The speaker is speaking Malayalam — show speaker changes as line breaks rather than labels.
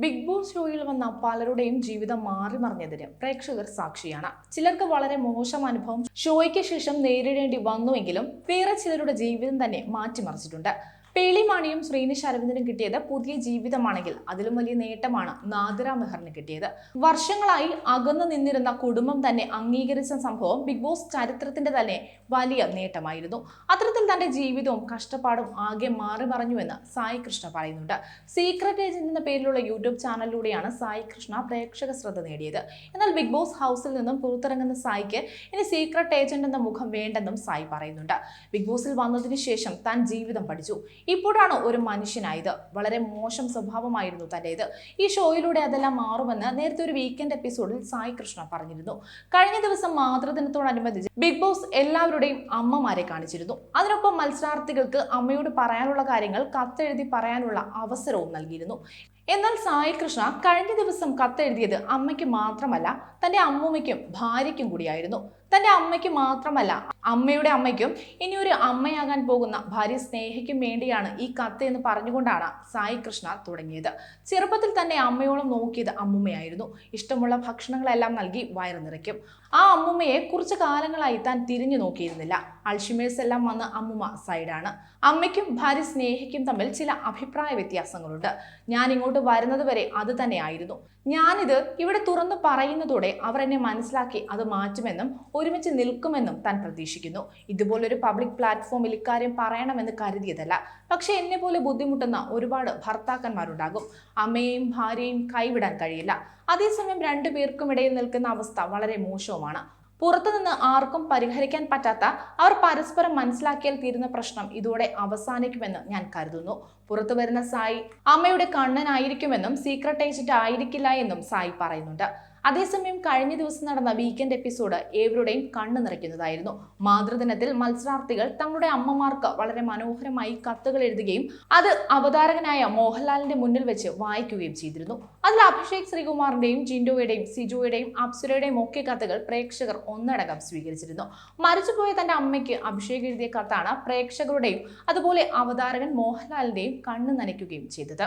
ബിഗ് ബോസ് ഷോയിൽ വന്ന പലരുടെയും ജീവിതം മാറി മറിഞ്ഞതിന് പ്രേക്ഷകർ സാക്ഷിയാണ്. ചിലർക്ക് വളരെ മോശം അനുഭവം ഷോയ്ക്ക് ശേഷം നേരിടേണ്ടി വന്നുവെങ്കിലും വേറെ ചിലരുടെ ജീവിതം തന്നെ മാറ്റിമറിച്ചിട്ടുണ്ട്. പേളിമാണിയും ശ്രീനിഷ് അരവിന്ദനും കിട്ടിയത് പുതിയ ജീവിതമാണെങ്കിൽ. അതിലും വലിയ നേട്ടമാണ് നാദിറ മെഹറിന് കിട്ടിയത്. വർഷങ്ങളായി അകന്നു നിന്നിരുന്ന കുടുംബം തന്നെ അംഗീകരിച്ച സംഭവം ബിഗ് ബോസ് ചരിത്രത്തിന്റെ തന്നെ വലിയ നേട്ടമായിരുന്നു. അത്തരത്തിൽ തന്റെ ജീവിതവും കഷ്ടപ്പാടും ആകെ മാറി മറിഞ്ഞുവെന്ന് സായി കൃഷ്ണ പറയുന്നുണ്ട്. സീക്രട്ട് ഏജന്റ് എന്ന പേരിലുള്ള യൂട്യൂബ് ചാനലിലൂടെയാണ് സായി കൃഷ്ണ പ്രേക്ഷക ശ്രദ്ധ നേടിയത്. എന്നാൽ ബിഗ് ബോസ് ഹൗസിൽ നിന്നും പുറത്തിറങ്ങുന്ന സായിക്ക് ഇനി സീക്രട്ട് ഏജന്റ് എന്ന മുഖം വേണ്ടെന്നും സായി പറയുന്നുണ്ട്. ബിഗ് ബോസിൽ വന്നതിന് ശേഷം താൻ ജീവിതം പഠിച്ചു. ഇപ്പോഴാണ് ഒരു മനുഷ്യനായത്. വളരെ മോശം സ്വഭാവമായിരുന്നു തന്റേത് ഈ ഷോയിലൂടെ അതെല്ലാം മാറുമെന്ന് നേരത്തെ ഒരു വീക്കെൻഡ് എപ്പിസോഡിൽ സായി കൃഷ്ണ പറഞ്ഞിരുന്നു. കഴിഞ്ഞ ദിവസം മാതൃദിനത്തോടനുബന്ധിച്ച് ബിഗ് ബോസ് എല്ലാവരുടെയും അമ്മമാരെ കാണിച്ചിരുന്നു. അതിനൊപ്പം മത്സരാർത്ഥികൾക്ക് അമ്മയോട് പറയാനുള്ള കാര്യങ്ങൾ കത്തെഴുതി പറയാനുള്ള അവസരവും നൽകിയിരുന്നു. എന്നാൽ സായി കൃഷ്ണ കഴിഞ്ഞ ദിവസം കത്തെഴുതിയത് അമ്മയ്ക്ക് മാത്രമല്ല തന്റെ അമ്മൂമ്മയ്ക്കും ഭാര്യയ്ക്കും കൂടിയായിരുന്നു. തന്റെ അമ്മയ്ക്ക് മാത്രമല്ല അമ്മയുടെ അമ്മയ്ക്കും ഇനി ഒരു അമ്മയാകാൻ പോകുന്ന ഭാര്യ സ്നേഹയ്ക്കും വേണ്ടിയാണ് ഈ കത്ത് എന്ന് പറഞ്ഞുകൊണ്ടാണ് സായി കൃഷ്ണ തുടങ്ങിയത്. ചെറുപ്പത്തിൽ തന്നെ അമ്മയോളം നോക്കിയത് അമ്മുമ്മയായിരുന്നു. ഇഷ്ടമുള്ള ഭക്ഷണങ്ങളെല്ലാം നൽകി വയറു നിറയ്ക്കും. ആ അമ്മുമ്മയെ കുറച്ച് കാലങ്ങളായി താൻ തിരിഞ്ഞു നോക്കിയിരുന്നില്ല. അൾഷിമേഴ്സ് എല്ലാം വന്ന് അമ്മുമ്മ സൈഡാണ്. അമ്മയ്ക്കും ഭാര്യ സ്നേഹയ്ക്കും തമ്മിൽ ചില അഭിപ്രായ വ്യത്യാസങ്ങളുണ്ട്. ഞാൻ ഇങ്ങോട്ട് വരുന്നത് വരെ അത് തന്നെയായിരുന്നു. ഞാനിത് ഇവിടെ തുറന്നു പറയുന്നതോടെ അവർ എന്നെ മനസ്സിലാക്കി അത് മാറ്റുമെന്നും ഒരുമിച്ച് നിൽക്കുമെന്നും താൻ പ്രതീക്ഷിക്കുന്നു. ഇതുപോലൊരു പബ്ലിക് പ്ലാറ്റ്ഫോമിൽ ഇക്കാര്യം പറയണമെന്ന് കരുതിയതല്ല. പക്ഷെ എന്നെ പോലെ ബുദ്ധിമുട്ടുന്ന ഒരുപാട് ഭർത്താക്കന്മാരുണ്ടാകും. അമ്മയെയും ഭാര്യയും കൈവിടാൻ കഴിയില്ല. അതേസമയം രണ്ടു പേർക്കും ഇടയിൽ നിൽക്കുന്ന അവസ്ഥ വളരെ മോശവുമാണ്. പുറത്തുനിന്ന് ആർക്കും പരിഹരിക്കാൻ പറ്റാത്ത അവർ പരസ്പരം മനസ്സിലാക്കിയാൽ തീരുന്ന പ്രശ്നം ഇതോടെ അവസാനിക്കുമെന്ന് ഞാൻ കരുതുന്നു. പുറത്തു വരുന്ന സായി അമ്മയുടെ കണ്ണനായിരിക്കുമെന്നും സീക്രട്ട് ഏജന്റ് ആയിരിക്കില്ല എന്നും സായി പറയുന്നുണ്ട്. അതേസമയം കഴിഞ്ഞ ദിവസം നടന്ന വീക്കെൻഡ് എപ്പിസോഡ് ഏവരുടെയും കണ്ണു നിറയ്ക്കുന്നതായിരുന്നു. മാതൃദിനത്തിൽ മത്സരാർത്ഥികൾ തങ്ങളുടെ അമ്മമാർക്ക് വളരെ മനോഹരമായി കത്തുകൾ എഴുതുകയും അത് അവതാരകനായ മോഹൻലാലിന്റെ മുന്നിൽ വെച്ച് വായിക്കുകയും ചെയ്തിരുന്നു. അതിൽ അഭിഷേക് ശ്രീകുമാറിന്റെയും ജിൻഡോയുടെയും സിജോയുടെയും അപ്സുരയുടെയും ഒക്കെ കത്തുകൾ പ്രേക്ഷകർ ഒന്നടങ്കം സ്വീകരിച്ചിരുന്നു. മരിച്ചുപോയ തന്റെ അമ്മയ്ക്ക് അഭിഷേക് എഴുതിയ കത്താണ് പ്രേക്ഷകരുടെയും അതുപോലെ അവതാരകൻ മോഹൻലാലിന്റെയും കണ്ണു നനയ്ക്കുകയും ചെയ്തത്.